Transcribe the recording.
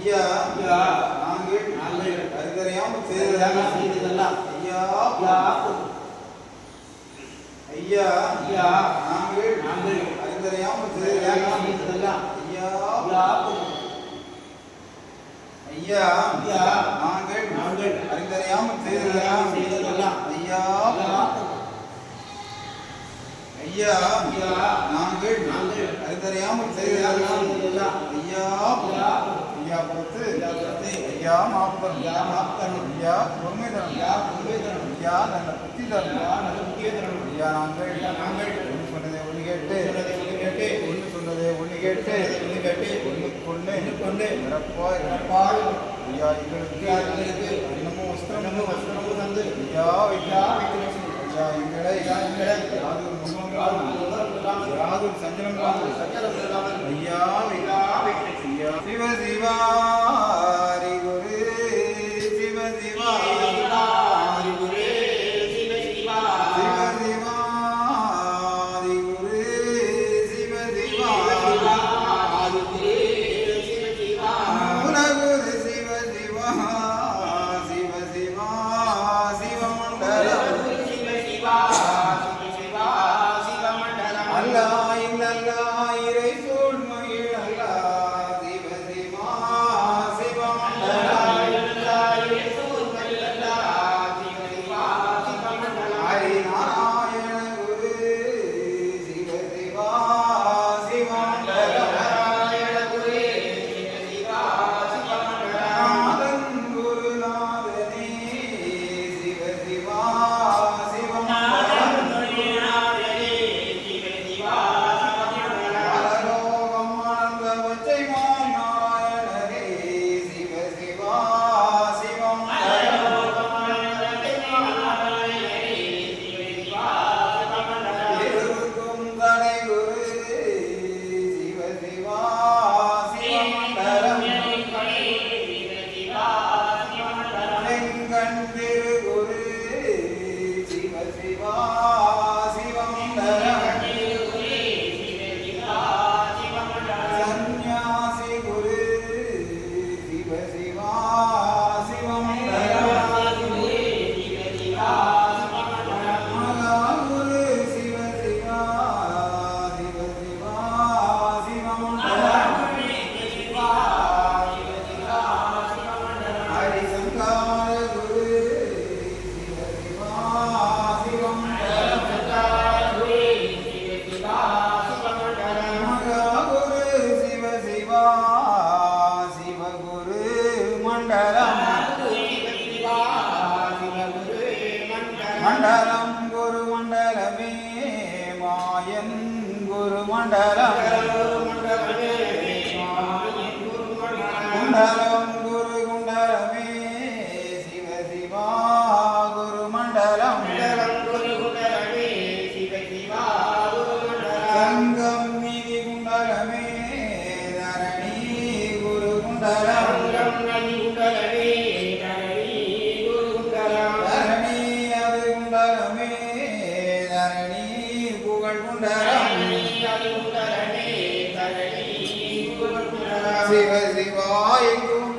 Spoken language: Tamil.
ஐயா நாங்கள் நாங்கள் அறிந்தறியாமல் செய்ததெல்லாம். ஐயா ஐயா நாங்கள் நாங்கள் அறிந்தறியாமல் செய்ததெல்லாம். ஐயா ஐயா நாங்கள் நாங்கள் அறிந்தறியாமல் செய்ததெல்லாம். ஐயா ஐயா நாங்கள் நாங்கள் அறிந்தறியாமல் செய்ததெல்லாம். ஐயா ஐயா பொறுத்து ஐயா மாப்பன் ஐயா மாப்பன் ஐயா பொறுமை தரும் ஐயா பொறுமை தரும் ஐயா நல்ல புத்தி தரும் ஐயா நல்ல புத்தியை தரும் ஐயா நாங்கள் நாங்கள் ஒன்று சொன்னதை ஒன்று கேட்டு ஒன்று கேட்டு ஒன்று சொன்னதை ஒன்று கேட்டு ஒன்று கேட்டு ஒன்று கொண்டு ஒன்று கொண்டு இறப்பாய் இறப்பாய் ஐயா எங்களுக்கு எங்களுக்கு இன்னமும் வஸ்திரமும் வஸ்திரமும் தந்து ஐயா ஐயா ஐயா எங்களை ஐயா எங்களை யாதொரு முகங்காலும் யாதொரு சஞ்சலம் ஐயா ஐயா ஐயா சிவ மண்டலம். மண்டலம். சிவ சிவா எங்கும்